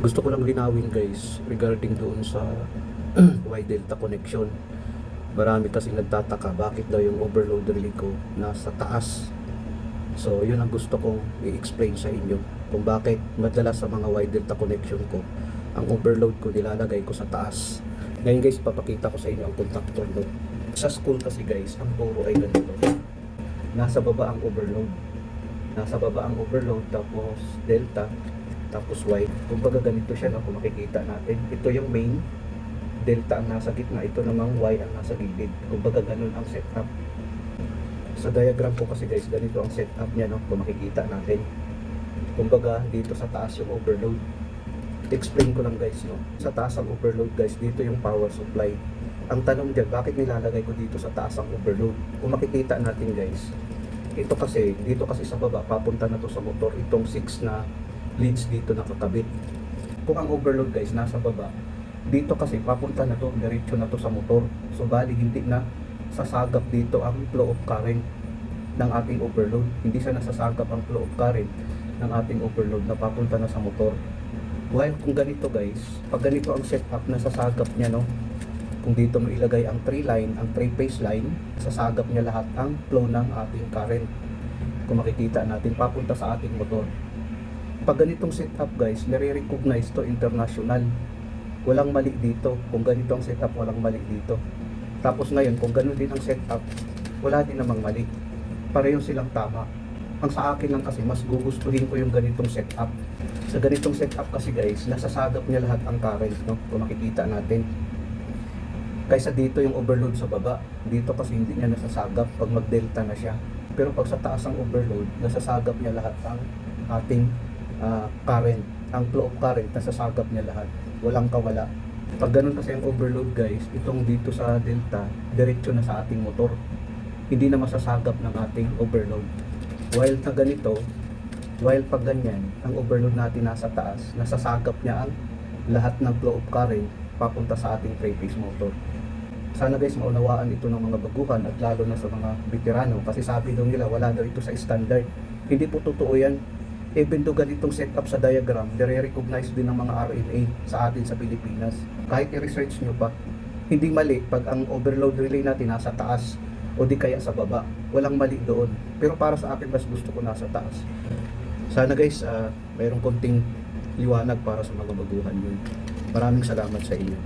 Gusto ko lang linawin guys regarding doon sa Y Delta connection. Marami kasi nagtataka bakit daw yung overload relay ko nasa taas. So yun ang gusto kong i-explain sa inyo kung bakit madalas sa mga Y Delta connection ko ang overload ko nilalagay ko sa taas. Ngayon guys papakita ko sa inyo ang contactor load. Sa school kasi guys ang turo ay ganito. Nasa baba ang overload. Nasa baba ang overload tapos delta tapos Y. Kumbaga ganito siya no, kung makikita natin. Ito yung main, delta ang nasa gitna, ito namang Y ang nasa gilid. Kumbaga ganun ang setup. Sa diagram ko kasi guys, ganito ang setup niya no, kung makikita natin. Kumbaga dito sa taas yung overload. Explain ko lang guys no. Sa taas ang overload guys, dito yung power supply. Ang tanong dyan, bakit nilalagay ko dito sa taas ang overload? Kung makikita natin guys, ito kasi, dito kasi sa baba, papunta na to sa motor, itong 6 na leads dito nakakabit. Kung ang overload guys nasa baba, dito kasi papunta na to, diretso na to sa motor. So bali hindi na sasagap dito ang flow of current ng ating overload. Hindi siya nasasagap ang flow of current ng ating overload na papunta na sa motor. While kung ganito guys, pag ganito ang setup na sasagap niya no, kung dito mo ilagay ang 3 line, ang 3 phase line, sasagap niya lahat ang flow ng ating current. Kung makikita natin, papunta sa ating motor pag ganitong setup guys, nare-recognize to international. Walang mali dito. Kung ganito ang setup, walang mali dito. Tapos ngayon, kung ganun din ang setup, wala din namang mali. Pareho silang tama. Ang sa akin lang kasi, mas gugustuhin ko yung ganitong setup. Sa ganitong setup kasi guys, nasasagap niya lahat ang current, no? Kung makikita natin. Kaysa dito yung overload sa baba. Dito kasi hindi niya nasasagap pag mag-delta na siya. Pero pag sa taas ang overload, nasasagap niya lahat ang ating ah, current. Ang flow of current, nasasagap niya lahat. Walang kawala. Pag ganun kasi ang overload guys, itong dito sa delta, diretso na sa ating motor. Hindi na masasagap ng ating overload. While na ganito, while pag ganyan, ang overload natin nasa taas, nasasagap niya ang lahat ng flow of current papunta sa ating three-phase motor. Sana guys maunawaan ito ng mga baguhan at lalo na sa mga veterano kasi sabi daw nila wala daw ito sa standard. Hindi po totoo yan. Even though ganitong setup sa diagram, nire-recognize din ng mga RNA sa atin sa Pilipinas. Kahit i-research nyo pa, hindi mali pag ang overload relay natin nasa taas o di kaya sa baba. Walang mali doon. Pero para sa akin, mas gusto ko nasa taas. Sana guys, ah, mayroong konting liwanag para sa mga baguhan yun. Maraming salamat sa inyo.